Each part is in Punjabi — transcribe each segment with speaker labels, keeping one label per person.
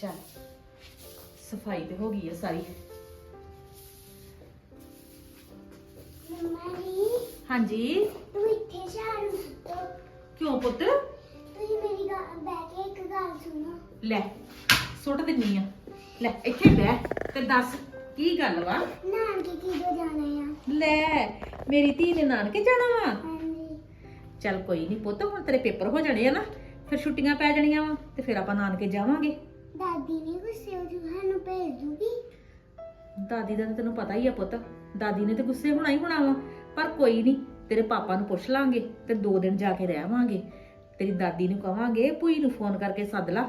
Speaker 1: ਚੱਲ ਸਫ਼ਾਈ ਤੇ ਹੋ ਗਈ ਹੈ ਸਾਰੀ।
Speaker 2: ਮੰਮਾ ਜੀ
Speaker 1: ਹਾਂਜੀ?
Speaker 2: ਤੂੰ ਇੱਥੇ ਝਾੜੂ ਸੁੱਟੋ
Speaker 1: ਕਿਉਂ ਪੁੱਤ?
Speaker 2: ਤੁਸੀਂ ਮੇਰੀ ਗੱਲ ਬਹਿ ਕੇ ਇੱਕ ਗੱਲ ਸੁਣੋ।
Speaker 1: ਲੈ ਸੁੱਟ ਦਿੰਨੀ ਆ। ਲੈ ਇੱਥੇ ਬਹਿ ਤੇ ਦੱਸ ਕੀ ਗੱਲ ਵਾ?
Speaker 2: ਨਾਨਕੇ ਕਿਦੋਂ ਜਾਣਾ ਆ?
Speaker 1: ਲੈ ਮੇਰੀ ਧੀ ਨੇ ਨਾਨਕੇ ਜਾਣਾ ਵਾ?
Speaker 2: ਹਾਂਜੀ।
Speaker 1: ਚੱਲ ਕੋਈ ਨਹੀਂ ਪੁੱਤ ਹੁਣ ਤੇਰੇ ਪੇਪਰ ਹੋ ਜਾਣੇ ਆ ਨਾ। ਫਿਰ ਛੁੱਟੀਆਂ ਪੈ ਜਾਣੀਆਂ ਵਾ ਤੇ ਫਿਰ ਆਪਾਂ ਨਾਨਕੇ ਜਾਵਾਂਗੇ।
Speaker 2: ਦਾਦੀ ਨੇ ਗੁੱਸੇ ਹੋ ਜੂ ਸਾਨੂੰ ਭੇਜ ਦੂਗੀ।
Speaker 1: ਦਾਦੀ ਦਾ ਤਾਂ ਤੈਨੂੰ ਪਤਾ ਹੀ ਆ ਪੁੱਤ ਦਾਦੀ ਨੇ ਤੇ ਗੁੱਸੇ ਹੋਣਾ ਹੀ ਹੋਣਾ ਵਾ। ਪਰ ਕੋਈ ਨਹੀਂ ਤੇਰੇ ਪਾਪਾ ਨੂੰ ਪੁੱਛ ਲਾਂਗੇ ਤੇ ਦੋ ਦਿਨ ਜਾ ਕੇ ਰਹਿਵਾਂਗੇ ਤੇਰੀ ਦਾਦੀ ਨੂੰ ਕਵਾਂਗੇ ਭੂਈ ਨੂੰ ਫੋਨ ਕਰਕੇ ਸੱਦ ਲਾ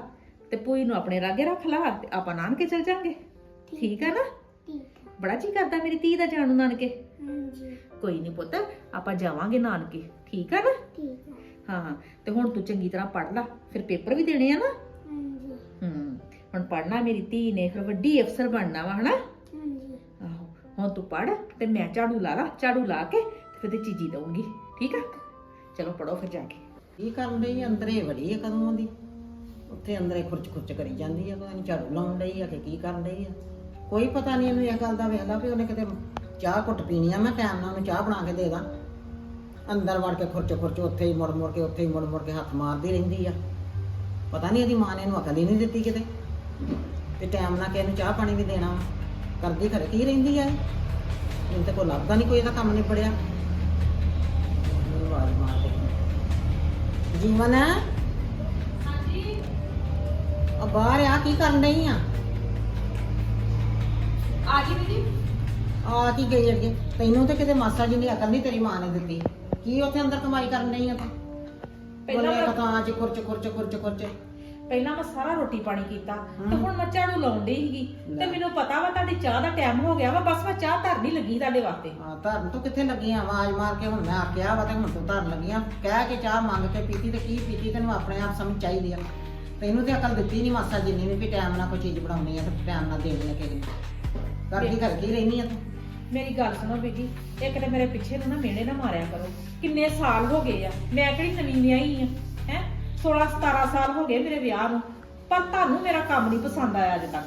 Speaker 1: ਤੇ ਭੂਈ ਨੂੰ ਆਪਣੇ ਰਾਗੇ ਰੱਖ ਲਾ ਤੇ ਆਪਾਂ ਨਾਨਕੇ ਚਲ ਜਾਾਂਗੇ। ਠੀਕ। ਆ ਨਾ?
Speaker 2: ਠੀਕ ਆ।
Speaker 1: ਬੜਾ ਜੀ ਕਰਦਾ ਮੇਰੀ ਧੀ ਦਾ ਜਾਣ ਨੂੰ ਨਾਨਕੇ।
Speaker 2: ਹਾਂਜੀ।
Speaker 1: ਕੋਈ ਨਹੀਂ ਪੁੱਤ ਆਪਾਂ ਜਾਵਾਂਗੇ ਨਾਨਕੇ। ਠੀਕ ਆ ਨਾ?
Speaker 2: ਠੀਕ ਆ।
Speaker 1: ਹਾਂ ਹਾਂ ਤੇ ਹੁਣ ਤੂੰ ਚੰਗੀ ਤਰ੍ਹਾਂ ਪੜ੍ਹ ਲੈ ਫਿਰ ਪੇਪਰ ਵੀ ਦੇਣੇ ਆ ਨਾ? ਹੁਣ ਪੜ੍ਹਨਾ ਮੇਰੀ ਧੀ ਨੇ ਫਿਰ ਵੱਡੀ ਅਫਸਰ ਬਣਨਾ ਵਾ ਹਨਾ?
Speaker 2: ਹਾਂਜੀ।
Speaker 1: ਆਹੋ ਹੁਣ ਤੂੰ ਪੜ ਤੇ ਮੈਂ ਝਾੜੂ ਲਾ ਲਾ ਝਾੜੂ ਲਾ ਕੇ ਤੇ ਫਿਰ ਤੇ ਚੀਜੀ ਦਊਂਗੀ ਠੀਕ ਆ? ਚਲੋ ਪੜੋ ਫਿਰ ਜਾ ਕੇ।
Speaker 3: ਕੀ ਕਰਨ ਡਈ ਆ? ਅੰਦਰੇ ਵੜੀ ਆ ਕਦੋਂ ਦੀ ਉੱਥੇ ਅੰਦਰੇ ਖੁਰਚ ਖੁਰਚ ਕਰੀ ਜਾਂਦੀ ਆ ਪਤਾ ਨਹੀਂ ਝਾੜੂ ਲਾਉਣ ਡਈ ਆ ਕਿ ਕੀ ਕਰਨ ਡਈ ਆ। ਕੋਈ ਪਤਾ ਨਹੀਂ ਇਹਨੂੰ ਇਹ ਗੱਲ ਦਾ ਵੇਖ ਲਾ ਵੀ ਉਹਨੇ ਕਿਤੇ ਚਾਹ ਘੁੱਟ ਪੀਣੀ ਆ ਮੈਂ ਟਾਈਮ ਨਾਲ ਉਹਨੂੰ ਚਾਹ ਬਣਾ ਕੇ ਦੇ ਦਾਂ। ਅੰਦਰ ਵੜ ਕੇ ਖੁਰਚ ਖੁਰਚ ਉੱਥੇ ਹੀ ਮੁੜ ਮੁੜ ਕੇ ਉੱਥੇ ਹੀ ਮੁੜ ਮੁੜ ਕੇ ਹੱਥ ਮਾਰਦੀ ਰਹਿੰਦੀ ਆ। ਪਤਾ ਨਹੀਂ ਇਹਦੀ ਮਾਂ ਨੇ ਇਹਨੂੰ ਅਕਲ ਹੀ ਨਹੀਂ ਦਿੱਤੀ ਕਿਤੇ। ਤੇ ਟਾਈਮ ਨਾਲ ਕਿਸੇ ਨੂੰ ਚਾਹ ਪਾਣੀ ਵੀ ਦੇਣਾ। ਕਰਦੀ ਖਰੇ ਕੀ ਰਹਿੰਦੀ ਆ ਇਹ? ਮੈਨੂੰ ਤੇ ਕੋਈ ਲੱਭਦਾ ਨਹੀਂ ਕੋਈ ਇਹਦਾ ਕੰਮ ਨਹੀਂ ਪੜਿਆ ਆਵਾਜ਼ ਮਾਰ ਦੇ। ਜੀਵਨ ਆ ਬਾਹਰ ਆ ਕੀ ਕਰਨ ਡਈ ਆ?
Speaker 1: ਆ ਗਈ ਜੀ
Speaker 3: ਆ ਕੀ ਗਈ ਅੜੀਏ ਤੈਨੂੰ ਤੇ ਕਿਤੇ ਮਾਸਾ ਜੀ ਦੀ ਅਕਲ ਨਹੀਂ ਤੇਰੀ ਮਾਂ ਨੇ ਦਿੱਤੀ। ਕੀ ਉੱਥੇ ਅੰਦਰ ਕਮਾਈ ਕਰਨ ਡਈ ਆ ਤੂੰ?
Speaker 1: ਪਹਿਲਾਂ
Speaker 3: ਬੋਲੇ
Speaker 1: ਮੈਂ-
Speaker 3: ਕਥਾਂ ਚ ਖੁਰਚ ਖੁਰਚ ਖੁਰਚ ਖੁਰਚ
Speaker 1: ਪਹਿਲਾਂ ਮੈਂ ਸਾਰਾ ਰੋਟੀ ਪਾਣੀ ਕੀਤਾ ਤੇ। ਹੁਣ ਮੈਂ ਝਾੜੂ ਲਾਉਣ ਡਈ ਸੀਗੀ ਤੇ। ਮੈਨੂੰ ਪਤਾ ਵਾ ਤੁਹਾਡੀ ਚਾਹ ਦਾ ਟਾਈਮ ਹੋ ਗਿਆ ਵਾ ਬਸ ਮੈਂ ਚਾਹ ਧਰਨੀ ਲੱਗੀ ਤੁਹਾਡੇ ਵਾਸਤੇ।
Speaker 3: ਆ ਧਰਨ ਤੂੰ ਕਿੱਥੇ ਲੱਗੀ ਆ? ਆਵਾਜ਼ ਮਾਰ ਕੇ ਹੁਣ ਮੈਂ ਆਖਿਆ ਵਾ ਤੇ ਹੁਣ ਤੂੰ ਧਰਨ ਲੱਗੀ ਆ। ਕਹਿ ਕੇ ਚਾਹ ਮੰਗ ਕੇ ਪੀਤੀ ਤੇ ਕੀ ਪੀਤੀ ਤੈਨੂੰ ਆਪਣੇ ਆਪ ਸਮਝ ਚਾਹੀਦੀ ਆ। ਤੈਨੂੰ ਤੇ ਅਕਲ ਦਿੱਤੀ ਨਹੀਂ ਮਾਸਾ ਜਿੰਨੀ ਵੀ ਵੀ ਟਾਈਮ ਨਾਲ ਕੋਈ ਚੀਜ਼ ਬਣਾਉਣੀ ਆ ਤੇ ਟਾਈਮ ਨਾਲ ਦੇਣੀ ਆ ਕਿਸੇ ਨੂੰ। ਕਰਦੀ ਕਰਦੀ ਰਹਿਨੀ ਆ ਤੂੰ?
Speaker 1: ਮੇਰੀ ਗੱਲ ਸੁਣੋ ਬੀਜੀ ਇੱਕ ਤੇ ਮੇਰੇ ਪਿੱਛੇ ਨੂੰ ਨਾ ਮਿਹਣੇ ਨਾ ਮਾਰਿਆ ਕਰੋ। ਕਿੰਨੇ ਸਾਲ ਹੋ ਗਏ ਆ ਮੈਂ ਕਿਹੜੀ ਨਵੀਂ ਵਿਆਹੀ ਆ? ਹੈ 16 17 ਸਾਲ ਹੋ ਗਏ ਮੇਰੇ ਵਿਆਹ ਨੂੰ ਪਰ ਤੁਹਾਨੂੰ ਮੇਰਾ ਕੰਮ ਨਹੀਂ ਪਸੰਦ ਆਇਆ ਅਜੇ ਤੱਕ।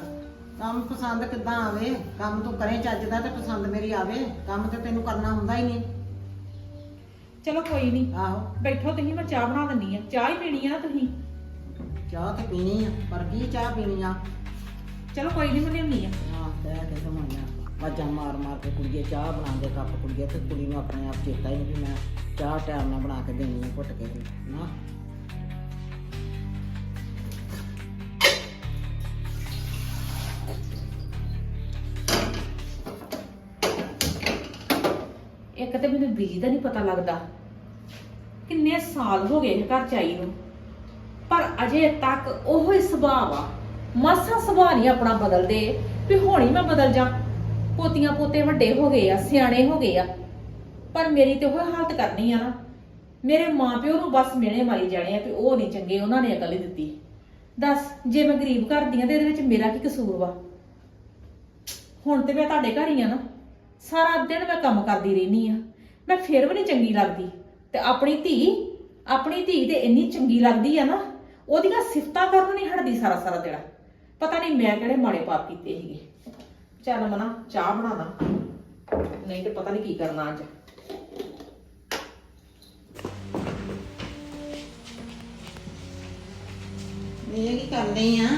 Speaker 3: ਕੰਮ ਪਸੰਦ ਕਿੱਦਾਂ ਆਵੇ? ਕੰਮ ਤੂੰ ਕਰੇ ਚੱਜਦਾ ਤੇ ਪਸੰਦ ਮੇਰੀ ਆਵੇ। ਕੰਮ ਤੇ ਤੈਨੂੰ ਕਰਨਾ ਹੁੰਦਾ ਹੀ ਨਹੀਂ।
Speaker 1: ਚਲੋ ਕੋਈ ਨਹੀਂ
Speaker 3: ਆਹੋ।
Speaker 1: ਬੈਠੋ ਤੁਸੀਂ ਮੈਂ ਚਾਹ ਬਣਾ ਦਿੰਨੀ ਆ। ਚਾਹ ਹੀ ਪੀਣੀ ਆ ਨਾ ਤੁਸੀਂ?
Speaker 3: ਚਾਹ ਤੇ ਪੀਣੀ ਆ ਪਰ ਕੀ ਚਾਹ ਪੀਣੀ ਆ?
Speaker 1: ਚਲੋ ਕੋਈ ਨਹੀਂ ਮੈਂ ਲਿਆਉਣੀ ਆ।
Speaker 3: ਕੇ ਵਾਜਾਂ ਮਾਰ ਮਾਰ ਕੇ ਕੁੜੀਏ ਚਾਹ ਬਣਾ ਦੇ ਕੱਪ ਕੁੜੀਏ ਤੇ ਕੁੜੀ ਨੂੰ ਆਪਣੇ ਆਪ ਚੇਤਾ ਹੀ ਨਹੀਂ ਵੀ ਮੈਂ ਚਾਹ ਟਾਈਮ ਨਾਲ ਬਣਾ ਕੇ ਦੇਣੀ ਆ ਘੁੱਟ ਕੇ ਨਾ।
Speaker 1: ਮੈਨੂੰ ਬੀਜੀ ਦਾ ਨਹੀਂ ਪਤਾ ਲੱਗਦਾ। ਕਿੰਨੇ ਸਾਲ ਹੋ ਗਏ ਇਹ ਘਰ ਚ ਆਈ ਨੂੰ। ਪਰ ਅਜੇ ਤੱਕ ਉਹੋ ਹੀ ਸੁਭਾਅ ਆ। ਮਾਸਾ ਸੁਭਾਅ ਨਹੀਂ ਆਪਣਾ ਬਦਲਦੇ। ਵੀ ਹੋਣੀ ਮੈਂ ਬਦਲ ਜਾ। ਪੋਤੀਆਂ ਪੋਤੇ ਵੱਡੇ ਹੋ ਗਏ ਆ, ਸਿਆਣੇ ਹੋ ਗਏ ਆ। ਪਰ ਮੇਰੀ ਤੇ ਉਹ ਹਾਲਤ ਕਰਨੀ ਆ ਨਾ। ਮੇਰੇ ਮਾਪਿਓ ਨੂੰ ਬਸ ਮਿਹਣੇ ਮਾਰੀ ਜਾਣੇ ਆ ਵੀ ਉਹ ਨਹੀਂ ਚੰਗੇ, ਉਹਨਾਂ ਨੇ ਅਕਲ ਹੀ ਦਿੱਤੀ। ਦੱਸ, ਜੇ ਮੈਂ ਗਰੀਬ ਘਰ ਦੀ ਆ ਤੇ ਇਹਦੇ ਵਿੱਚ ਮੇਰਾ ਕੀ ਕਸੂਰ ਵਾ? ਹੁਣ ਤੇ ਮੈਂ ਤੁਹਾਡੇ ਘਰ ਹੀ ਆ ਨਾ। ਸਾਰਾ ਦਿਨ ਮੈਂ ਕੰਮ ਕਰਦੀ ਰਹਿਨੀ ਆ। ਮੈਂ ਫਿਰ ਵੀ ਨਹੀਂ ਚੰਗੀ ਲੱਗਦੀ। ਤੇ ਆਪਣੀ ਧੀ ਆਪਣੀ ਧੀ ਤੇ ਇੰਨੀ ਚੰਗੀ ਲੱਗਦੀ ਆ ਨਾ ਉਹਦੀਆਂ ਸਿਫਤਾਂ ਕਰਨ ਨਹੀਂ ਹਟਦੀ ਸਾਰਾ ਸਾਰਾ ਦਿਨ। ਪਤਾ ਨਹੀਂ ਮੈਂ ਕਿਹੜੇ ਮਾੜੇ ਪਾਪ ਕੀਤੇ ਸੀਗੇ। ਚੱਲ ਮਨਾ ਚਾਹ ਬਣਾ ਦਾਂ। ਨਹੀਂ ਤੇ ਪਤਾ ਨਹੀਂ ਕੀ ਕਰਨਾ ਅੱਜ।
Speaker 3: ਇਹ ਕੀ ਕਰਨੀ ਆ?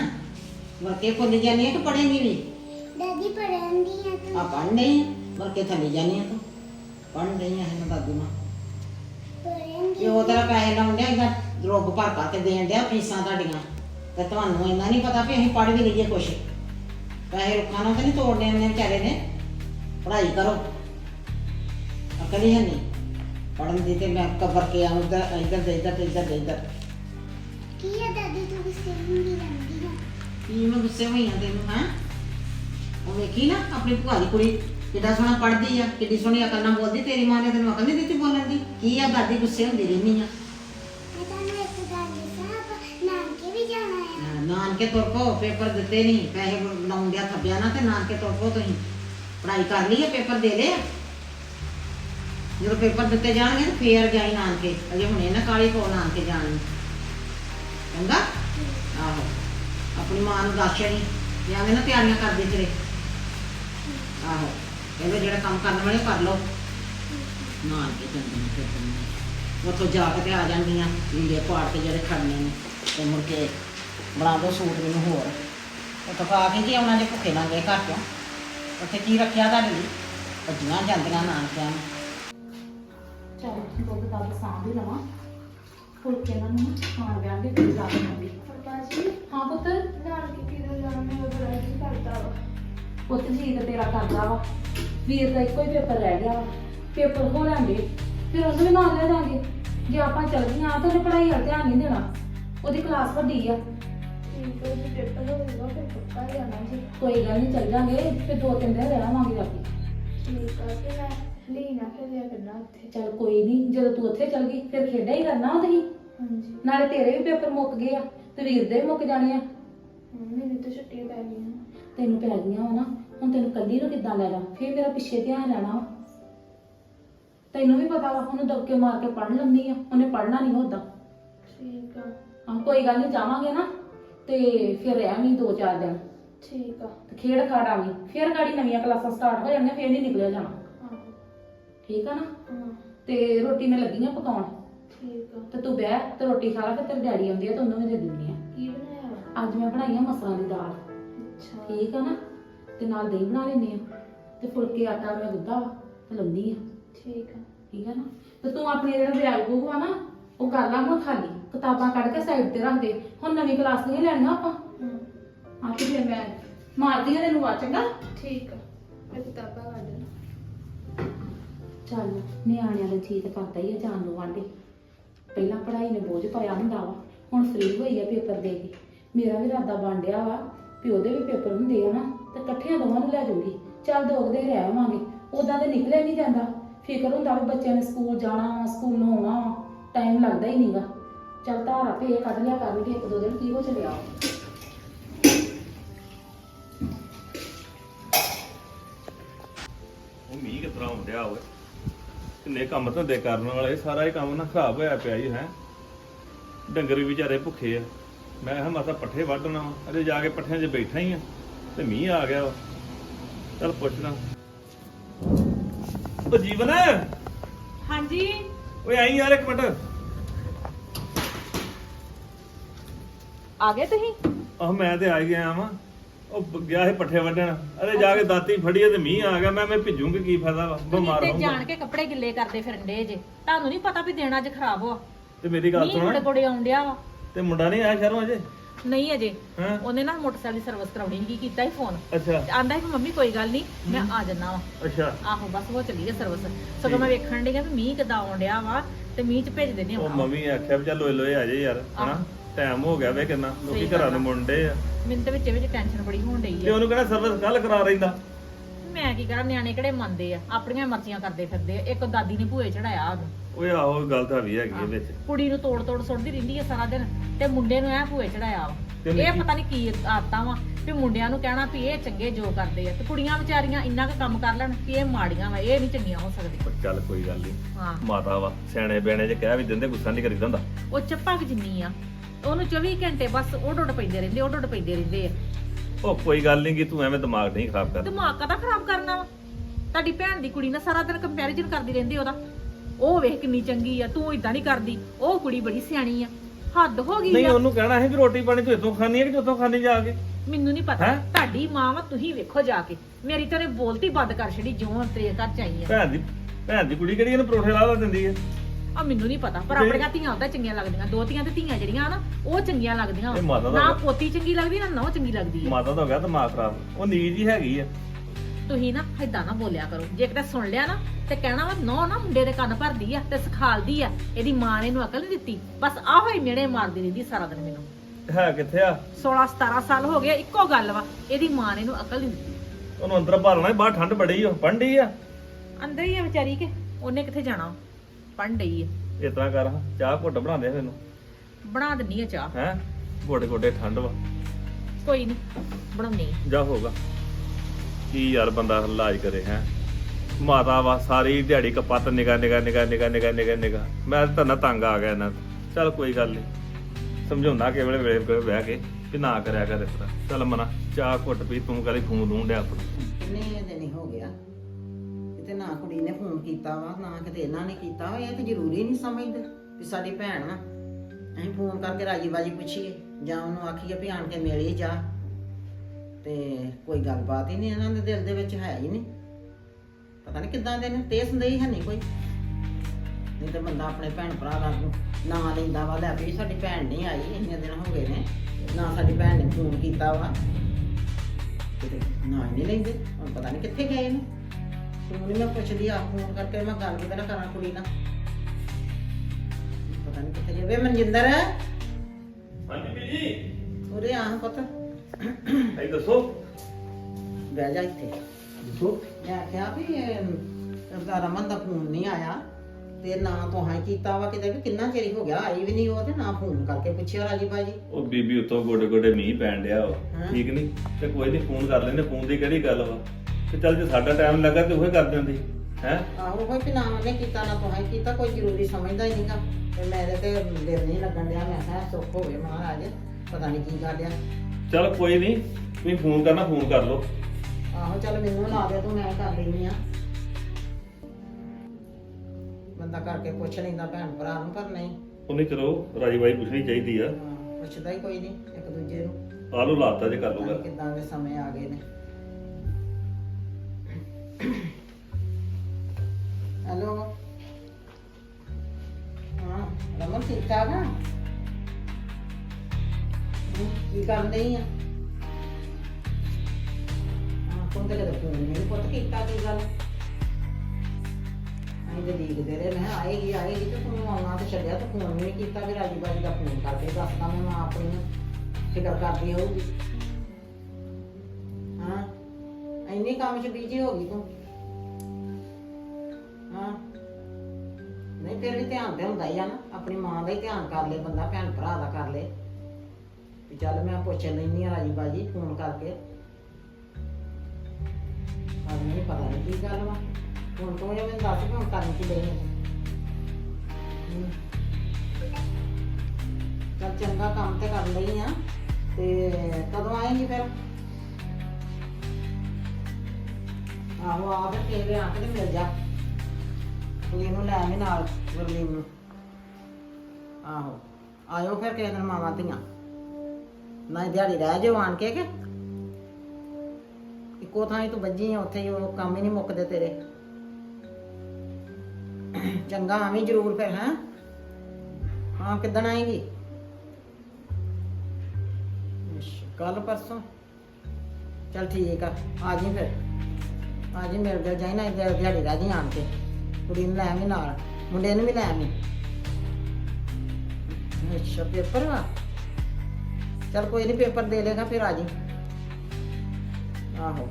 Speaker 3: ਵਰਕੇ ਭੁੱਲ ਜਾਨੀ ਆ ਕਿ ਪੜੇਂਗੀ ਵੀ
Speaker 2: ਦਾਦੀ ਪੜ੍ਹਨ ਦੀ ਆ ਤੂੰ।
Speaker 3: ਆ ਪੜ੍ਹ ਨਹੀਂ ਵਰਕੇ ਥੱਲੇ ਜਾਨੀ ਆ ਤੂੰ। ਪੜ੍ਹ ਨਹੀਂ ਆ ਇਹਨਾਂ ਦਾਦੂ
Speaker 2: ਪੜ੍ਹਨ ਦੀ
Speaker 3: ਪਿਓ ਤੇਰਾ ਪੈਸੇ ਲਾਉਂਦੇ ਇਹਦਾ ਰੋਗ ਭਰ ਭਰ ਕੇ ਦੇਣ ਡਿਆ ਫੀਸਾਂ ਤੁਹਾਡੀਆਂ। ਤੇ ਤੁਹਾਨੂੰ ਇੰਨਾ ਨਹੀਂ ਪਤਾ ਵੀ ਅਸੀਂ ਪੜ੍ਹ ਵੀ ਲਈਏ ਕੁਛ। ਪੈਸੇ ਰੁੱਖਾਂ ਨਾਲ ਤਾਂ ਨਹੀਂ ਤੋੜਨੇ ਉਹਨੇ ਵਿਚਾਰੇ ਨੇ। ਪੜ੍ਹਾਈ ਕਰੋ। ਅਕਲ ਹੀ ਹੈ ਨਹੀਂ ਪੜ੍ਹਨ ਦੀ ਤੇ ਮੈਂ ਕਬਰ ਕੇ ਆਉਂ ਤਾਂ ਇੱਧਰ ਦੇ ਇੱਧਰ ਤੇ ਇੱਧਰ ਦੇ ਇੱਧਰ।
Speaker 2: ਕੀ ਆ ਦਾਦੀ ਤੂੰ ਗੁੱਸੇ ਹੁੰਦੀ ਰਹਿੰਦੀ ਆ
Speaker 3: ਕੀ ਮੈਂ ਗੁੱਸੇ ਹੋਈ ਆ ਤੈਨੂੰ ਹਾਂ? ਉਹ ਵੇਖੀ ਨਾ ਆਪਣੀ ਭੂਆ ਦੀ ਕੁੜੀ। ਕਿੱਡਾ ਸੋਹਣਾ ਪੜ੍ਹਦੀ ਆ ਕਿੱਡੀ ਸੋਹਣੀ ਅਕਲ ਨਾਲ ਬੋਲਦੀ ਤੇਰੀ ਮਾਂ ਨੇ ਤੈਨੂੰ ਅਕਲ ਨਹੀਂ ਦਿੱਤੀ ਬੋਲਣ ਦੀ। ਕੀ ਆ ਦਾਦੀ ਗੁੱਸੇ ਹੁੰਦੀ ਰਹਿੰਦੀ ਆ।
Speaker 2: ਮੈਂ ਤੁਹਾਨੂੰ ਇੱਕ ਗੱਲ ਦੱਸਾਂ ਆਪਾਂ ਨਾਨਕੇ ਵੀ ਜਾਣਾ ਆ।
Speaker 3: ਹਾਂ, ਨਾਨਕੇ ਤੁਰ ਪੋ ਪੇਪਰ ਦਿੱਤੇ ਨਹੀਂ ਪੈਸੇ ਲਾਉਂਦਿਆ ਥੱਬਿਆ ਨਾ ਤੇ ਨਾਨਕੇ ਤੁਰ ਪੋ ਤੁਸੀਂ। ਪੜ੍ਹਾਈ ਕਰ ਲਈ ਹੈ ਪੇਪਰ ਦੇ ਲਏ ਆ? ਜਦੋਂ ਪੇਪਰ ਦਿੱਤੇ ਜਾਣਗੇ ਤੇ ਫੇਰ ਜਾਈ ਨਾਨਕੇ। ਅਜੇ ਹੁਣੇ ਨਾ ਕਾਲੀ ਕੋ ਨਾਨਕੇ ਜਾਣ ਨੂੰ। ਚੰਗਾ? ਆਹੋ। ਆਪਣੀ ਮਾਂ ਨੂੰ ਦੱਸ ਨਹੀਂ ਐਵੇਂ ਨਾ ਤਿਆਰੀਆਂ ਕਰਦੇ ਫਿਰੇ। ਆਹੋ। ਕਹਿੰਦੇ ਜਿਹੜਾ ਕੰਮ ਕਰਨ ਵਾਲੇ ਕਰ ਲਓ। ਨਾ ਕੇ ਜਾਂਦੀਆਂ ਫਿਰ ਉੱਥੋਂ ਜਾ ਕੇ ਤੇ ਆ ਜਾਂਦੀਆਂ ਲੀੜੇ ਪਾੜ ਕੇ ਜਿਹੜੇ ਖੜਨੇ ਨੇ ਤੇ ਮੁੜ ਕੇ ਬਣਾ ਦੋ ਸੂਟ ਮੈਨੂੰ ਹੋਰ। ਉੱਥੋਂ ਖਾ ਕੇ ਕੀ ਆਉਣਾ ਜੇ ਭੁੱਖੇ ਨਾ ਗਏ ਘਰ ਚੋਂ। ਉੱਥੇ ਕੀ ਰੱਖਿਆ ਤੁਹਾਡੇ ਲਈ? ਭੱਜੀਆਂ ਜਾਂਦੀਆਂ ਨਾਨਕਿਆਂ ਨੂੰ।
Speaker 1: ਚਲ ਦੁੱਧ ਦਾ ਸਾਂਭ ਹੀ ਲਵਾਂ। ਫੁਲਕੇ ਨਾਲ ਨੂੰ ਖਾਣ ਵਿਆਹ ਦੇ ਤੇ ਜਾ ਕੇ ਮੰਮੀ
Speaker 2: ਪਾਪਾ ਜੀ।
Speaker 1: ਹਾਂ ਪੁੱਤ
Speaker 2: ਨਾਨਕੇ ਕਿਦੋਂ ਜਾਣਾ ਮੇਰਾ ਬੜਾ ਜੀ ਕਰਦਾ ਵਾ।
Speaker 1: ਪੁੱਤ ਜੀ ਤੇ ਤੇਰਾ ਕਰਦਾ ਵਾ। ਵੀਰ ਦਾ ਇੱਕੋ ਹੀ ਪੇਪਰ ਰਹਿ ਗਿਆ ਵਾ। ਪੇਪਰ ਹੋ ਲੈਂਦੇ ਫਿਰ ਉਹਨੂੰ ਵੀ ਨਾਲ ਲੈ ਜਾਾਂਗੇ ਜੇ ਆਪਾਂ ਚੱਲ ਗਈਆਂ ਤਾਂ ਉਹਨੇ ਪੜ੍ਹਾਈ ਵੱਲ ਧਿਆਨ ਨਹੀਂ ਦੇਣਾ। ਉਹਦੀ ਕਲਾਸ ਵੱਡੀ ਆ।
Speaker 2: ਠੀਕ ਹੈ ਜੀ ਪੇਪਰ ਹੋਊਗਾ ਫਿਰ ਪੱਕਾ ਜਾਣਾ ਜੀ।
Speaker 1: ਕੋਈ ਗੱਲ ਨਹੀਂ ਚੱਲ ਜਾਾਂਗੇ ਫਿਰ ਦੋ ਤਿੰਨ ਦਿਨ ਰਹਿਵਾਂਗੇ ਜਾ ਕੇ
Speaker 2: ਠੀਕ ਆ ਤੇ ਮੈਂ ਲੀਨਾ ਖੇਲਿਆ ਕਰਨਾ ਉੱਥੇ।
Speaker 1: ਚੱਲ ਕੋਈ ਨਹੀਂ ਜਦੋਂ ਤੂੰ ਉੱਥੇ ਚੱਲ ਗਈ ਫਿਰ ਖੇਡਾਂ ਹੀ ਕਰਨਾ ਉਹ ਤੁਸੀਂ
Speaker 2: ਹਾਂਜੀ।
Speaker 1: ਨਾਲੇ ਤੇਰੇ ਵੀ ਪੇਪਰ ਮੁੱਕ ਗਏ ਆ ਤੇ ਵੀਰ ਦੇ ਵੀ ਮੁੱਕ ਜਾਣੇ ਆ।
Speaker 2: ਮੈਨੂੰ ਤਾਂ ਛੁੱਟੀਆਂ ਪੈ ਗਈਆਂ।
Speaker 1: ਤੈਨੂੰ ਪੈ ਗਈਆਂ ਵਾ ਨਾ ਹੁਣ ਤੈਨੂੰ ਕੱਲੀ ਨੂੰ ਕਿੱਦਾਂ ਲੈ ਜਾ ਫਿਰ ਮੇਰਾ ਪਿੱਛੇ ਧਿਆਨ ਰਹਿਣਾ ਵਾ। ਤੈਨੂੰ ਵੀ ਪਤਾ ਵਾ ਉਹਨੂੰ ਦਬਕੇ ਮਾਰ ਕੇ ਪੜ੍ਹ ਲੈਂਦੀ ਆ ਉਹਨੇ ਪੜ੍ਹਨਾ ਨਹੀਂ ਹੁੰਦਾ।
Speaker 2: ਠੀਕ ਆ।
Speaker 1: ਹਾਂ ਕੋਈ ਗੱਲ ਨਹੀਂ ਜਾਵਾਂਗੇ ਨਾ ਤੇ ਫਿਰ ਰਹਿਵੀਂ ਦੋ ਚਾਰ ਦਿਨ।
Speaker 2: ਠੀਕ ਆ।
Speaker 1: ਤੇ ਖੇਡ ਖਾੜ ਆਵੀਂ। ਫਿਰ ਗਾੜੀ ਨਵੀਆਂ ਕਲਾਸਾਂ ਸਟਾਰਟ ਹੋ ਜਾਣੀਆਂ ਫਿਰ ਨਹੀਂ ਨਿਕਲਿਆ ਜਾਣਾ।
Speaker 2: ਹਾਂ।
Speaker 1: ਠੀਕ ਆ ਨਾ?
Speaker 2: ਹਾਂ।
Speaker 1: ਤੇ ਰੋਟੀ ਮੈਂ ਲੱਗੀ ਆ ਪਕਾਉਣ।
Speaker 2: ਠੀਕ ਆ।
Speaker 1: ਤੇ ਤੂੰ ਬਹਿ ਤੇ ਰੋਟੀ ਖਾ ਲੈ ਫਿਰ ਤੇਰੇ ਡੈਡੀ ਆਉਂਦੇ ਆ ਤਾਂ ਉਹਨੂੰ ਵੀ ਦੇ ਦਿੰਦੀ ਆ।
Speaker 2: ਕੀ ਬਣਾਇਆ ਵਾ?
Speaker 1: ਅੱਜ ਮੈਂ ਬਣਾਈ ਆ ਮਸਰਾਂ ਦੀ ਦਾਲ।
Speaker 2: ਅੱਛਾ।
Speaker 1: ਠੀਕ ਆ ਨਾ? ਤੇ ਨਾਲ ਦਹੀਂ ਬਣਾ ਲੈਨੇ ਆ। ਤੇ ਫੁਲਕੇ ਆਟਾ ਮੈਂ ਗੁੱਦਾ ਵਾ ਤੇ ਲੰਦੀ ਆ।
Speaker 2: ਠੀਕ ਆ।
Speaker 1: ਠੀਕ ਆ ਨਾ? ਤੇ ਤੂੰ ਆਪਣੇ ਜਿਹੜਾ ਬੈਗ ਬੂਗ ਆ ਨਾ ਉਹ ਕਰ ਲਾ ਹੁਣ ਖਾਲੀ। ਕਿਤਾਬਾਂ ਕੱਢ ਕੇ ਸਾਈਡ ਤੇ ਰੱਖ ਦੇ। ਹੁਣ ਨਵੀਂ ਕਲਾਸ ਨਹੀਂ ਲੈਣੀਆਂ ਆਪਾਂ।
Speaker 2: ਹਾਂ।
Speaker 1: ਆ ਤੇ ਫਿਰ ਮੈਂ ਮਾਰਦੀ ਆ ਤੈਨੂੰ ਆ ਚੰਗਾ?
Speaker 2: ਠੀਕ ਆ। ਮੈਂ ਕਿਤਾਬਾਂ ਕੱਢ ਲਾਂ।
Speaker 1: ਚੱਲ ਨਿਆਣਿਆਂ ਦਾ ਜੀਤ ਕਰਦਾ ਹੀ ਆ ਜਾਣ ਨੂੰ ਵਾਂਡੇ ਪਹਿਲਾਂ ਪੜ੍ਹਾਈ ਨੇ ਬੋਝ ਪਾਇਆ ਹੁੰਦਾ ਵਾ। ਹੁਣ ਫ੍ਰੀ ਹੋਈ ਆ ਪੇਪਰ ਦੇ ਕੇ। ਮੇਰਾ ਵੀ ਇਰਾਦਾ ਬਣ ਡਿਆ ਵਾ ਵੀ ਉਹਦੇ ਵੀ ਪੇਪਰ ਹੁੰਦੇ ਆ ਨਾ, ਤੇ ਇਕੱਠਿਆਂ ਦੋਵਾਂ ਨੂੰ ਲੈ ਜਾਊਗੀ। ਚੱਲ ਦੋ ਕੁ ਦਿਨ ਰਹਿ ਆਵਾਂਗੇ। ਉਦਾਂ ਤੇ ਨਿਕਲਿਆ ਨਹੀਂ ਜਾਂਦਾ। ਫਿਕਰ ਹੁੰਦਾ ਵੀ ਬੱਚਿਆਂ ਨੇ ਸਕੂਲ ਜਾਣਾ ਸਕੂਲੋਂ ਆਉਣਾ ਟਾਈਮ ਲੱਗਦਾ ਹੀ ਨਹੀਂਗਾ ਚੱਲ ਧਾਰਾ ਭੇ ਕੱਢ ਲਿਆ ਕਰਨਗੇ, ਇੱਕ ਦੋ ਦਿਨ ਕੀ ਹੋ ਚੱਲਿਆ
Speaker 4: ਉਹ ਮੀਂਹ ਕਿਤਰਾ ਹੁੰਦਿਆ ਓਏ। ਕਿੰਨੇ ਕੰਮ ਧੰਦੇ ਕਰਨ ਵਾਲੇ, ਸਾਰਾ ਹੀ ਕੰਮ ਨਾ ਖਰਾਬ ਹੋਇਆ ਪਿਆ ਹੀ ਹੈ। ਡੰਗਰ ਵੀ ਵਿਚਾਰੇ ਭੁੱਖੇ ਆ। ਮੈਂ ਕਿਹਾ ਮਾਤਾ ਪੱਠੇ ਵੱਢਣਾ ਵਾ। ਅਜੇ ਜਾ ਕੇ ਪੱਠਿਆਂ 'ਚ ਬੈਠਾ ਹੀ ਆ ਤੇ ਮੀਂਹ ਆ ਗਿਆ ਵਾ। ਚੱਲ ਪੁੱਛਣਾ ਉਹ ਜੀਵਨ?
Speaker 1: ਹਾਂਜੀ।
Speaker 4: ਓਏ ਆਈ ਯਾਰ ਇੱਕ ਮਿੰਟ।
Speaker 1: ਆ ਗਏ ਤੁਸੀਂ?
Speaker 4: ਆਹ ਮੈਂ ਤੇ ਆ ਹੀ ਗਿਆ ਵਾਂ। ਉਹ ਗਿਆ ਸੀ ਪੱਠੇ ਵੱਢਣ। ਅਰੇ ਜਾ ਕੇ ਦਾਤੀ ਫੜੀ ਆ ਤੇ ਮੀਂਹ ਆ ਗਿਆ। ਮੈਂ ਮੈਂ ਭਿੱਜੂਗੀ ਕੀ ਫਾਇਦਾ ਵਾ? ਬਿਮਾਰ
Speaker 1: ਤੇ
Speaker 4: ਹੋਊਂਗਾ
Speaker 1: ਜਾਣ ਕੇ ਕੱਪੜੇ ਗਿੱਲੇ ਕਰਦੇ ਫਿਰੰਦੇ ਜੇ। ਤੁਹਾਨੂੰ ਨਹੀਂ ਪਤਾ ਵੀ ਦੇਣਾ ਅੱਜ ਖਰਾਬ ਹੋਆ।
Speaker 4: ਤੇ ਮੇਰੀ ਗੱਲ
Speaker 1: ਕੋੜੇ
Speaker 4: ਸੁਣ।
Speaker 1: ਕੋੜੇ ਆਉਂਦਿਆ ਵਾ।
Speaker 4: ਤੇ ਮੁੰਡਾ ਨਹੀਂ ਆਇਆ ਸ਼ਹਿਰੋਂ ਅਜੇ?
Speaker 1: ਨਹੀਂ ਅਜੇ।
Speaker 4: ਹਾਂ?
Speaker 1: ਉਹਨੇ ਨਾ ਮੋਟਰਸਾਈਕਲ ਦੀ ਸਰਵਿਸ ਕਰਾਉਣੀ ਸੀ ਕੀਤਾ ਹੀ ਫੋਨ
Speaker 4: ਅੱਛਾ।
Speaker 1: ਆਂਦਾ ਸੀ ਮੰਮੀ ਕੋਈ ਗੱਲ ਨਹੀਂ ਮੈਂ ਆ ਜੰਨਾ ਵਾ।
Speaker 4: ਅੱਛਾ।
Speaker 1: ਆਹੋ ਬਸ ਉਹ ਚੱਲੀ ਗਿਆ ਸਰਵਿਸ ਸਗੋਂ ਮੈਂ ਵੇਖਣ ਡਈ ਆ ਵੀ ਮੀਂਹ ਕਿਦਾਂ ਆਉਣ ਡਿਆ ਵਾ ਤੇ ਮੀਂਹ ਚ ਭੇਜ ਦਿੰਦੇ
Speaker 4: ਉਹ ਮੰਮੀ ਆਖਿਆ ਵੀ ਚੱਲ ਲੋਏ ਲੋਏ ਆ ਜੇ ਯਾਰ ਹਨਾ। ਟਾਈਮ ਹੋ ਗਿਆ ਵੇ ਕਿੰਨਾ। ਲੋਕੀ ਘਰਾਂ ਨੂੰ। ਮੁੰਡੇ ਆ।
Speaker 1: ਮੈਨੂੰ ਤੇ ਵਿੱਚ ਵਿੱਚ ਟੈਨਸ਼ਨ ਬੜੀ ਹੋਣ ਡਈ
Speaker 4: ਤੇ
Speaker 1: ਆ
Speaker 4: ਉਹਨੂੰ ਕਹਿੰਦਾ ਸਰਵਿਸ ਕੱਲ ਕਰਾ ਰਹਿੰਦਾ
Speaker 1: ਮੈਂ ਕੀ ਕਰਾਂ ਨਿਆਣੇ ਕਿਹੜੇ ਮੰਨਦੇ ਆ? ਆਪਣੀਆਂ ਮਰਜ਼ੀਆਂ ਕਰਦੇ ਫਿਰਦੇ ਆ। ਇੱਕ ਦਾਦੀ ਨੇ ਭੂਏ ਚੜਾਇਆ ਉਹਨੂੰ।
Speaker 4: ਓਏ ਆਹੋ ਗੱਲ ਤਾਂ ਵੀ ਹੈਗੀ ਵਿੱਚ।
Speaker 1: ਕੁੜੀ ਨੂੰ ਤੋੜ ਤੋੜ ਸੁੱਟਦੀ ਰਹਿੰਦੀ ਆ ਸਾਰਾ ਦਿਨ। ਤੇ ਮੁੰਡੇ ਨੂੰ ਐ ਭੂਏ ਚੜਾਇਆ ਵਾ। ਇਹ
Speaker 4: ਕੀ-
Speaker 1: ਪਤਾ ਨਹੀਂ ਕੀ ਆਦਤਾਂ ਵਾ ਵੀ ਮੁੰਡਿਆਂ ਨੂੰ ਕਹਿਣਾ ਵੀ ਇਹ ਚੰਗੇ ਜੋ ਕਰਦੇ ਆ। ਤੇ ਕੁੜੀਆਂ ਵਿਚਾਰੀਆਂ ਇੰਨਾ ਕੁ ਕੰਮ ਕਰ ਲੈਣ ਕਿ ਇਹ ਮਾੜੀਆਂ ਵਾ ਇਹ ਨਹੀਂ ਚੰਗੀਆਂ ਹੋ ਸਕਦੀਆਂ।
Speaker 4: ਪਰ ਚੱਲ ਕੋਈ ਗੱਲ ਨਹੀਂ
Speaker 1: ਹਾਂ।
Speaker 4: ਮਾਤਾ ਵਾ ਸਿਆਣੇ ਬਿਆਣੇ ਚ ਕਹਿ ਵੀ ਦਿੰਦੇ ਗੁੱਸਾ ਨਹੀਂ ਕਰੀਦਾ ਹੁੰਦਾ।
Speaker 1: ਉਹ ਚੱਪਕ ਜਿੰਨੀ ਆ। ਉਹਨੂੰ 24 ਘੰਟੇ ਬਸ ਉਹ ਡੁੱਡ ਪੈਂਦੇ ਰਹਿੰਦੇ ਉਹ ਡੁੱਡ ਪੈਂਦੇ ਰਹਿੰਦੇ ਆ।
Speaker 4: ਉਹ ਕੋਈ ਗੱਲ ਨਹੀਂ ਕਿ ਤੂੰ ਐਵੇਂ ਦਿਮਾਗ ਨਹੀਂ ਖਰਾਬ ਕਰ
Speaker 1: ਦਿਮਾਗ ਕਦਾ ਖਰਾਬ ਕਰਨਾ ਵਾ? ਤੁਹਾਡੀ ਭੈਣ ਦੀ ਕੁੜੀ ਨਾਲ ਸਾਰਾ ਦਿਨ ਕੰਪੈਰੀਜ਼ਨ ਕਰਦੀ ਰਹਿੰਦੀ ਉਹਦਾ। ਉਹ ਵੇਖ ਕਿੰਨੀ ਚੰਗੀ ਆ ਤੂੰ ਇਦਾਂ ਨਹੀਂ ਕਰਦੀ। ਉਹ ਕੁੜੀ ਬੜੀ ਸਿਆਣੀ ਆ ਹੱਦ ਹੋ ਗਈ
Speaker 4: ਨਹੀਂ
Speaker 1: ਆ।
Speaker 4: ਉਹਨੂੰ ਕਹਿਣਾ ਹੈ ਕਿ ਰੋਟੀ ਪਾਣੀ ਤੂੰ ਇੱਥੋਂ ਖਾਣੀ ਹੈ ਕਿ ਉੱਥੋਂ ਖਾਣੀ ਜਾ ਕੇ?
Speaker 1: ਮੈਨੂੰ ਨਹੀਂ ਪਤਾ।
Speaker 4: ਹੈਂ?
Speaker 1: ਤੁਹਾਡੀ ਮਾਂ ਵਾ ਤੁਸੀਂ ਵੇਖੋ ਜਾ ਕੇ। ਮੇਰੀ ਤਾਂ ਉਹਨੇ ਬੋਲਤੀ ਬੰਦ ਕਰ ਛੜੀ ਜਿਉਂ ਤੇਰੇ ਘਰ ਚ ਆਈ ਆ।
Speaker 4: ਭੈਣ ਦੀ ਭੈਣ ਦੀ ਕੁੜੀ ਕਿਹੜੀ ਇਹਨੂੰ ਪਰੋਠੇ ਲਾ ਲਾ ਦਿੰਦੀ ਹੈ
Speaker 1: ਆ ਮੈਨੂੰ ਨਹੀਂ ਪਤਾ ਪਰ ਆਪਣੀਆਂ ਧੀਆਂ ਤਾਂ ਚੰਗੀਆਂ ਲੱਗਦੀਆਂ ਦੋ ਧੀਆਂ ਤੇ ਧੀਆਂ ਜਿਹੜੀਆਂ ਨਾ ਉਹ ਚੰਗੀਆਂ ਲੱਗਦੀਆਂ
Speaker 4: ਇਹ ਮਾਤਾ
Speaker 1: ਵਾ।
Speaker 4: ਦਾ-
Speaker 1: ਨਾ ਪੋਤੀ ਚੰਗੀ ਲੱਗਦੀ ਨਾ ਨੌ ਚੰਗੀ ਲੱਗਦੀ
Speaker 4: ਮਾਤਾ ਦਾ ਹੋ ਗਿਆ ਦਿਮਾਗ ਖਰਾਬ ਉਹ ਨੀਜ ਹੀ ਹੈਗੀ ਆ।
Speaker 1: ਤੁਸੀਂ ਨਾ ਏਦਾਂ ਨਾ ਬੋਲਿਆ ਕਰੋ ਜੇ ਕਿਤੇ ਸੁਣ ਲਿਆ ਨਾ ਤੇ ਕਹਿਣਾ ਵਾ ਨੋ ਨਾ ਮੁੰਡੇ ਦੇ ਕੰਨ ਭਰਦੀ ਆ ਤੇ ਸਿਖਾਲਦੀ ਆ ਇਹਦੀ ਮਾਂ ਨੇ ਇਹਨੂੰ ਅਕਲ ਨਹੀਂ ਦਿੱਤੀ ਬਸ ਆਹੋ ਹੀ ਮਿਹਣੇ ਮਾਰਦੀ ਰਹਿੰਦੀ ਸਾਰਾ ਦਿਨ ਮੈਨੂੰ।
Speaker 4: ਹੈ ਕਿੱਥੇ ਆ?
Speaker 1: 16 17 ਸਾਲ ਹੋ ਗਏ ਇੱਕੋ ਗੱਲ ਵਾ ਇਹਦੀ ਮਾਂ ਨੇ ਇਹਨੂੰ ਅਕਲ ਨਹੀਂ ਦਿੱਤੀ।
Speaker 4: ਉਹਨੂੰ ਅੰਦਰ ਭਾਲਣਾ ਸੀ, ਬਾਹਰ ਠੰਡ ਬੜੀ ਓ ਪੰਡੀ ਆ।
Speaker 1: ਅੰਦਰ ਹੀ ਆ ਵਿਚਾਰੀ ਕੇ ਉਹਨੇ ਕਿੱਥੇ ਜਾਣਾ? ਪੜ੍ਹਨ ਡਈ ਆ।
Speaker 4: ਇਸ ਤਰ੍ਹਾਂ ਕਰ ਹਾਂ, ਚਾਹ ਘੁੱਟ ਬਣਾ ਦੇ ਮੈਨੂੰ
Speaker 1: ਬਣਾ ਦਿੰਨੀ ਆ ਚਾਹ।
Speaker 4: ਹੈ? ਗੋਡੇ ਗੋਡੇ ਠੰਡ ਵਾ।
Speaker 1: ਕੋਈ ਨਹੀਂ ਬਣਾਉਣੀ।
Speaker 4: ਜਾ ਹੋਗਾ ਕੀ ਯਾਰ ਬੰਦਾ ਇਲਾਜ ਕਰੇ ਹੈ? ਮਾਤਾ ਵਾ ਸਾਰੀ ਦਿਹਾੜੀ ਕਪੱਤ ਨਿਗਾ ਨਿਗਾ ਨਿਗਾ ਨਿਗਾ ਨਿਗਾ ਨਿਗਾ ਨਿਗਾ ਮੈਂ ਤਾਂ ਨਾ ਤੰਗ ਆ ਗਿਆ ਇਹਨਾਂ ਤੋਂ। ਚੱਲ ਕੋਈ ਗੱਲ ਨਹੀਂ ਸਮਝਾਉਣਾ ਕਿਵੇਂ ਵੇਲੇ ਕੋਲ ਬਹਿ ਕੇ ਕਿ ਨਾ ਕਰਿਆ ਕਰ ਇਸ ਤਰ੍ਹਾਂ। ਚੱਲ ਮਨਾ ਚਾਹ ਘੁੱਟ ਪੀ ਤੂੰ ਕਰੀ ਫੋਨ ਦੂੰ ਡਿਆ ਆਪਣਾ।
Speaker 3: ਕਿੰਨੇ ਦਿਨ ਹੀ ਹੋ ਗਿਆ? ਕਿਤੇ ਨਾ ਕੁੜੀ ਨੇ ਫੋਨ ਕੀਤਾ ਵਾ, ਨਾ ਕਿਤੇ ਇਹਨਾਂ ਨੇ ਕੀਤਾ ਵਾ, ਇਹ ਤੇ ਜ਼ਰੂਰੀ ਨਹੀਂ ਸਮਝਦੇ ਵੀ ਸਾਡੀ ਭੈਣ ਵਾ ਅਸੀਂ ਫੋਨ ਕਰਕੇ ਰਾਜੀ ਬਾਜੀ ਪੁੱਛੀਏ, ਜਾਂ ਉਹਨੂੰ ਆਖੀਏ ਵੀ ਆਣ ਕੇ ਮਿਲੀ ਜਾ। ਤੇ ਕੋਈ ਗੱਲਬਾਤ ਹੀ ਨਹੀਂ ਇਹਨਾਂ ਦੇ ਦਿਲ ਦੇ ਵਿੱਚ, ਹੈ ਹੀ ਨਹੀਂ। ਪਤਾ ਨਹੀਂ ਕਿੱਦਾਂ ਦੇ ਨੇ ਤੇ ਸੰਦੇਹੀ ਹੈ ਨਹੀਂ ਕੋਈ। ਨਹੀਂ ਤੇ ਬੰਦਾ ਆਪਣੇ ਭੈਣ ਭਰਾ ਦਾ ਨਾਂ ਲੈਂਦਾ ਵਾ, ਲੈ ਵੀ ਸਾਡੀ ਭੈਣ ਨਹੀਂ ਆਈ, ਇੰਨੇ ਦਿਨ ਹੋ ਗਏ ਨੇ। ਨਾ ਸਾਡੀ ਭੈਣ ਨੇ ਫੋਨ ਕੀਤਾ ਵਾ। ਕਿਤੇ ਨਾ ਹੀ ਨਹੀਂ ਲੈਂਦੇ, ਹੁਣ ਪਤਾ ਨਹੀਂ ਕਿੱਥੇ ਗਏ ਨੇ। ਫੋਨ ਹੀ ਮੈਂ ਪੁੱਛਦੀ ਆ ਫੋਨ ਕਰਕੇ ਮੈਂ ਗੱਲ ਕਿਤੇ ਨਾ ਕਰਾਂ ਕੁੜੀ ਨਾਲ। ਪਤਾ ਨਹੀਂ ਕਿੱਥੇ ਗਏ ਵੇ ਮਨਜਿੰਦਰ
Speaker 4: ਹਾਂਜੀ ਬੀਜੀ
Speaker 3: ਉਰੇ ਆ ਪੁੱਤ।
Speaker 4: ਐ ਦੱਸੋ।
Speaker 3: ਬਹਿ ਜਾ ਇੱਥੇ।
Speaker 4: ਦੱਸੋ।
Speaker 3: ਮੈਂ ਕਿਹਾ ਵੀ ਸਰਦਾਰ ਰਮਨ ਦਾ ਫੋਨ ਨਹੀਂ ਆਇਆ। ਤੇ ਨਾ ਤੋਂ ਹਾਂ ਕੀਤਾ ਵਾ ਕਿਤੇ ਵੀ ਕਿੰਨਾ ਚਿਰ ਹੀ ਹੋ ਗਿਆ ਆਈ ਵੀ ਨਹੀਂ ਉਹ ਤੇ ਨਾ ਫੋਨ ਕਰਕੇ ਪੁੱਛਿਆ ਰਾਜੀ ਬਾਜੀ
Speaker 4: ਉਹ ਬੀਬੀ ਉਤੋਂ ਗੋਡੇ ਗੋਡੇ ਮੀਂਹ ਪੈਣ ਡਿਆ ਵਾ।
Speaker 3: ਹਾਂ।
Speaker 4: ਠੀਕ ਨਹੀਂ ਤੇ ਕੋਈ ਨਹੀਂ ਫੋਨ ਕਰ ਲੈਂਦੇ ਫੋਨ ਦੀ ਕਿਹੜੀ ਗੱਲ ਵਾ? ਤੇ ਚੱਲ ਜੇ ਸਾਡਾ ਟਾਈਮ ਲੱਗਾ ਤੇ ਉਹ ਕਰ ਦਿੰਦੀ ਹੈ?
Speaker 3: ਆਹੋ ਕੋਈ ਵੀ ਨਾ ਉਹਨੇ ਕੀਤਾ ਨਾ ਤੋਂ ਹਾਂ ਕੀਤਾ ਕੋਈ ਜ਼ਰੂਰੀ ਸਮਝਦਾ ਹੀ ਨਹੀਂਗਾ। ਤੇ ਮੇਰੇ ਤੇ ਦਿਲ ਨਹੀਂ ਲੱਗਣ ਡਿਆ ਮੈਂ ਕਿਹਾ ਸੁੱਖ ਹੋਵੇ ਮਹਾਰਾਜ ਪਤਾ ਨਹੀਂ ਕੀ ਗੱਲ ਆ
Speaker 4: ਚੱਲ ਕੋਈ ਨਹੀਂ ਤੁਸੀਂ ਫੋਨ ਕਰਨਾ ਫੋਨ ਕਰ ਲਓ।
Speaker 3: ਆਹੋ ਚੱਲ ਮੈਨੂੰ ਲਾ ਦੇ ਤੂੰ ਮੈਂ ਕਰ ਲੈਣੀ ਆ ਬੰਦਾ ਕਰਕੇ ਪੁੱਛ ਲੈਂਦਾ ਭੈਣ ਭਰਾ ਨੂੰ ਪਰ ਨਹੀਂ।
Speaker 4: ਉਹਨੇ ਚਲੋ ਰਾਜੀ ਬਾਈ ਪੁੱਛਣੀ ਚਾਹੀਦੀ ਆ।
Speaker 3: ਹਾਂ, ਪੁੱਛਦਾ ਹੀ ਕੋਈ ਨਹੀਂ ਇੱਕ ਦੂਜੇ ਨੂੰ।
Speaker 4: ਆ ਲੋ ਲਾਤਾ ਜੇ ਕਰ ਲੂਗਾ
Speaker 3: ਕਿੱਦਾਂ ਦੇ ਸਮੇਂ ਆ ਗਏ ਨੇ। ਕੀ ਕਰ ਰਹੀ ਆ? ਹਾਂ ਤੂੰ ਤੇ ਕਦੇ ਫੋਨ ਨਹੀਂ ਪੁੱਤ ਕੀਤਾ ਕੀ ਗੱਲ। ਅਸੀਂ ਤੇ ਦੇਖਦੇ ਰਹੇ, ਮੈਂ ਆਏਗੀ ਆਏਗੀ ਤੇ ਤੂੰ ਆਉਣਾ ਤੇ ਛੱਡਿਆ ਤੇ ਫੋਨ ਵੀ ਨਹੀਂ ਕੀਤਾ ਵੀ ਰਾਜੀ ਬਾਜੀ ਦਾ ਫੋਨ ਕਰਕੇ ਦੱਸਦਾ ਮੈਂ ਮਾਂ ਆਪਣੀ ਨੂੰ, ਫਿਕਰ ਕਰਦੀ ਹੋਊਗੀ। ਹਾਂ, ਇੰਨੇ ਕੰਮ 'ਚ ਬੀਜੀ ਹੋ ਗਈ ਤੂੰ। ਹਾਂ। ਨਹੀਂ, ਫਿਰ ਵੀ ਧਿਆਨ ਤੇ ਹੁੰਦਾ ਹੀ ਆ ਨਾ, ਆਪਣੀ ਮਾਂ ਦਾ ਹੀ ਧਿਆਨ ਕਰ ਲੈ, ਬੰਦਾ ਭੈਣ ਭਰਾ ਦਾ ਕਰ ਲੈ। ਵੀ ਚੱਲ ਮੈਂ ਪੁੱਛ ਲੈਣੀ ਆ ਰਾਜੀ ਬਾਜੀ ਫੋਨ ਕਰਕੇ। ਪਰ ਨਹੀਂ ਪਤਾ ਨਹੀਂ ਕੀ ਗੱਲ ਵਾ। ਹੁਣ ਤੂੰ ਇਹ ਮੈਨੂੰ ਦੱਸ ਵੀ ਹੁਣ ਕਰਨ ਕੀ ਲਈ ਚੱਲ ਚੰਗਾ ਕੰਮ ਤੇ ਕਰ ਲਈ ਆ। ਤੇ ਕਦੋਂ ਆਏਗੀ ਫਿਰ? ਆਹੋ, ਆ ਫਿਰ ਕਿਵੇਂ ਆ ਕੇ ਤੇ ਮਿਲ ਜਾ। ਕੁੜੀ ਨੂੰ ਲੈ ਆਵੀਂ ਨਾਲ, ਗੁਰਲੀਨ ਨੂੰ। ਆਹੋ, ਆਇਓ ਫਿਰ ਕਿਸੇ ਦਿਨ ਮਾਵਾਂ ਧੀਆਂ। ਨਾ ਦਿਹਾੜੀ ਰਹਿ ਜਾਓ ਆਣ ਕੇ ਕਿ? ਇੱਕੋ ਥਾਂ ਹੀ ਤੂੰ ਵੱਜੀ ਆ, ਉੱਥੇ ਹੀ ਉਹ ਕੰਮ ਹੀ ਨਹੀਂ ਮੁੱਕਦੇ ਤੇਰੇ। ਚੰਗਾ ਆਵੀਂ ਜ਼ਰੂਰ ਫਿਰ, ਹੈਂ? ਹਾਂ, ਕਿੱਦਣ ਆਏਗੀ? ਕੱਲ ਪਰਸੋਂ। ਚਲ ਠੀਕ ਆ ਆ ਜੀ ਫਿਰ। ਆ ਜੀ ਮਿਲ ਜਾ ਜਾਈ ਨਾ ਦਿਹਾੜੀ ਰਹਿ ਜੀ ਆਣ ਕੇ। ਕੁੜੀ ਨੂੰ ਲੈ ਆਵੀਂ ਨਾਲ, ਮੁੰਡੇ ਨੂੰ ਵੀ ਲੈ ਆਵੀਂ। ਅੱਛਾ, ਪੇਪਰ ਵਾ? ਚਲ ਕੋਈ ਨਹੀਂ ਪੇਪਰ ਦੇ ਲੇਗਾ, ਫਿਰ ਆ ਜੀ। ਆਹੋ।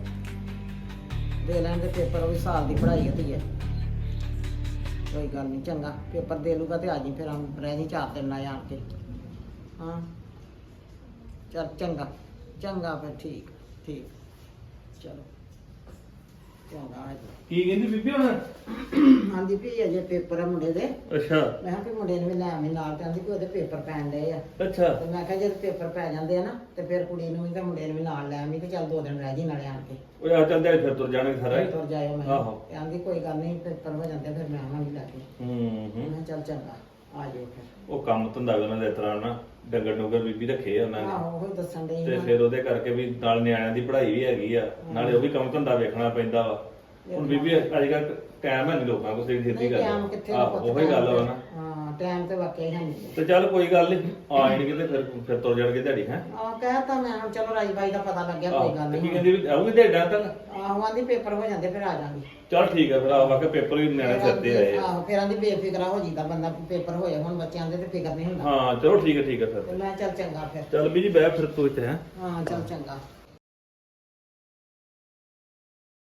Speaker 3: ਦੇ ਲੈਣ ਦੇ ਪੇਪਰ, ਉਹ ਵੀ ਸਾਲ ਦੀ ਪੜ੍ਹਾਈ ਹੁੰਦੀ ਹੈ ਕੋਈ ਗੱਲ ਨਹੀਂ ਚੰਗਾ, ਪੇਪਰ ਦੇ ਲੂਗਾ ਤੇ ਆ ਜੀ, ਫਿਰ ਹਮ ਰਹਿ ਜੀ ਚਾਰ ਦਿਨ ਨਾਲ ਆਣ ਕੇ। ਹਾਂ। ਚਲ ਚੰਗਾ ਚੰਗਾ ਫਿਰ, ਠੀਕ ਠੀਕ। ਚਲੋ। ਚੰਗਾ ਆ ਜੀ।
Speaker 4: ਕੀ ਕਹਿੰਦੀ ਬੀਬੀ ਹੁਣ?
Speaker 3: ਆਂਦੀ ਵੀ ਅਜੇ ਪੇਪਰ ਆ ਮੁੰਡੇ ਦੇ।
Speaker 4: ਅੱਛਾ।
Speaker 3: ਮੈਂ ਕਿਹਾ ਵੀ ਮੁੰਡੇ ਨੂੰ ਵੀ ਲੈ ਆਵੇਂ ਨਾਲ ਤੇ ਆਂਦੀ ਵੀ ਉਹਦੇ ਪੇਪਰ ਪੈਣ ਡਏ ਆ।
Speaker 4: ਅੱਛਾ।
Speaker 3: ਤੇ ਮੈਂ ਕਿਹਾ ਜਦ ਪੇਪਰ ਪੈ ਜਾਂਦੇ ਆ ਨਾ ਤੇ ਫਿਰ ਕੁੜੀ ਨੂੰ ਵੀ ਤੇ ਮੁੰਡੇ ਨੂੰ ਵੀ ਨਾਲ ਲੈ ਆਵੀਂ ਤੇ ਚੱਲ ਦੋ ਦਿਨ ਰਹਿ ਜੀ ਨਾਲੇ ਆਣ ਕੇ।
Speaker 4: ਉਹ ਆ ਚੱਲ ਦਿਹਾੜੀ ਫਿਰ ਤੁਰ ਜਾਣਗੇ ਸਾਰਾ। ਹੀ।
Speaker 3: ਤੁਰ ਜਾਇਓ ਮੈਂ।
Speaker 4: ਆਹੋ।
Speaker 3: ਤੇ ਆਂਦੀ ਕੋਈ ਗੱਲ ਨਹੀਂ ਪੇਪਰ ਹੋ ਜਾਂਦੇ ਫਿਰ ਮੈਂ ਆਵਾਂਗੀ ਲੈ ਕੇ।
Speaker 4: ਹੂੰ
Speaker 3: ਮੈਂ
Speaker 4: ਹੂੰ
Speaker 3: ਕਿਹਾ ਚੱਲ ਚੰਗਾ ਆ ਜਾਓ ਫਿਰ।
Speaker 4: ਉਹ ਕੰਮ ਧੰਦਾ ਵੀ ਉਹਨਾਂ ਦੇ ਤਰ੍ਹਾਂ ਨਾ ਡੰਗਰ ਡੰਗਰ ਬੀਬੀ ਰੱਖੇ ਆ ਉਹਨਾਂ ਨੇ।
Speaker 3: ਆਹੋ ਉਹ ਦੱਸਣ ਡਈ
Speaker 4: ਤੇ। ਫਿਰ ਉਹਦੇ ਕਰਕੇ ਵੀ ਨਾਲ ਨਿਆਣਿਆਂ ਦੀ ਪੜ੍ਹਾਈ ਵੀ ਹੈਗੀ ਆ। ਨਾਲੇ ਉਹ ਵੀ ਕੰਮ ਧੰਦਾ ਵੇਖਣਾ ਪੈਂਦਾ ਵਾ। ਹੁਣ ਬੀਬੀ ਅੱਜ ਕੱਲ ਟਾਈਮ ਹੈ ਨਹੀਂ ਲੋਕਾਂ ਕੋਲ ਸਿੱਧੀ ਸਿੱਧੀ ਗੱਲ
Speaker 3: ਟਾਈਮ ਕਿੱਥੇ
Speaker 4: ਆਹ ਉਹੀ ਗੱਲ ਵਾ ਨਾ।
Speaker 3: ਹਾਂ ਟਾਈਮ ਤੇ ਵਾਕਿਆ ਹੀ ਹੈ ਨਹੀਂ।
Speaker 4: ਤੇ ਚੱਲ ਕੋਈ ਗੱਲ ਨਹੀਂ ਆ ਜਾਣਗੇ ਤੇ ਫਿਰ ਫਿਰ ਤੁਰ ਜਾਣਗੇ ਦਿਹਾੜੀ ਹੈ।
Speaker 3: ਆ ਕਹਿਤਾ ਮੈਂ ਹੁਣ ਚਲੋ ਰਾਜੀ ਬਾਈ ਦਾ ਪਤਾ ਲੱਗਿਆ ਕੋਈ ਗੱਲ
Speaker 4: ਕੀ
Speaker 3: ਨਹੀਂ
Speaker 4: ਕਹਿੰਦੀ ਵੀ ਆਉਂਗੇ ਦਿਹਾੜਾ ਤੱਕ?
Speaker 3: ਆਹੋ ਆਂਦੀ ਪੇਪਰ ਹੋ ਜਾਂਦੇ ਫਿਰ ਆ ਜਾਾਂਗੇ।
Speaker 4: ਚੱਲ ਠੀਕ ਹੈ ਫਿਰ ਆ ਵਾਕੇ ਪੇਪਰ ਵੀ ਨਿਆਣੇ ਤੇ ਆਏ ਆ।
Speaker 3: ਆਹੋ ਫਿਰ ਆਂਦੀ ਬੇਫਿਕਰਾ ਹੋ ਜੀਦਾ ਬੰਦਾ ਪੇਪਰ ਹੋਏ ਹੁਣ ਬੱਚਿਆਂ ਦੇ ਤੇ ਫਿਕਰ ਨਹੀਂ ਹੁੰਦਾ।
Speaker 4: ਹਾਂ ਚਲੋ ਠੀਕ ਹੈ ਠੀਕ ਹੈ ਫਿਰ।
Speaker 3: ਤੇ ਮੈਂ ਚੱਲ ਚੰਗਾ ਫਿਰ।
Speaker 4: ਚੱਲ ਵੀ ਜੀ ਬਹਿ ਫਿਰ ਤੂੰ ਇੱਥੇ ਹੈ।
Speaker 3: ਹਾਂ ਚੱਲ ਚੰਗਾ।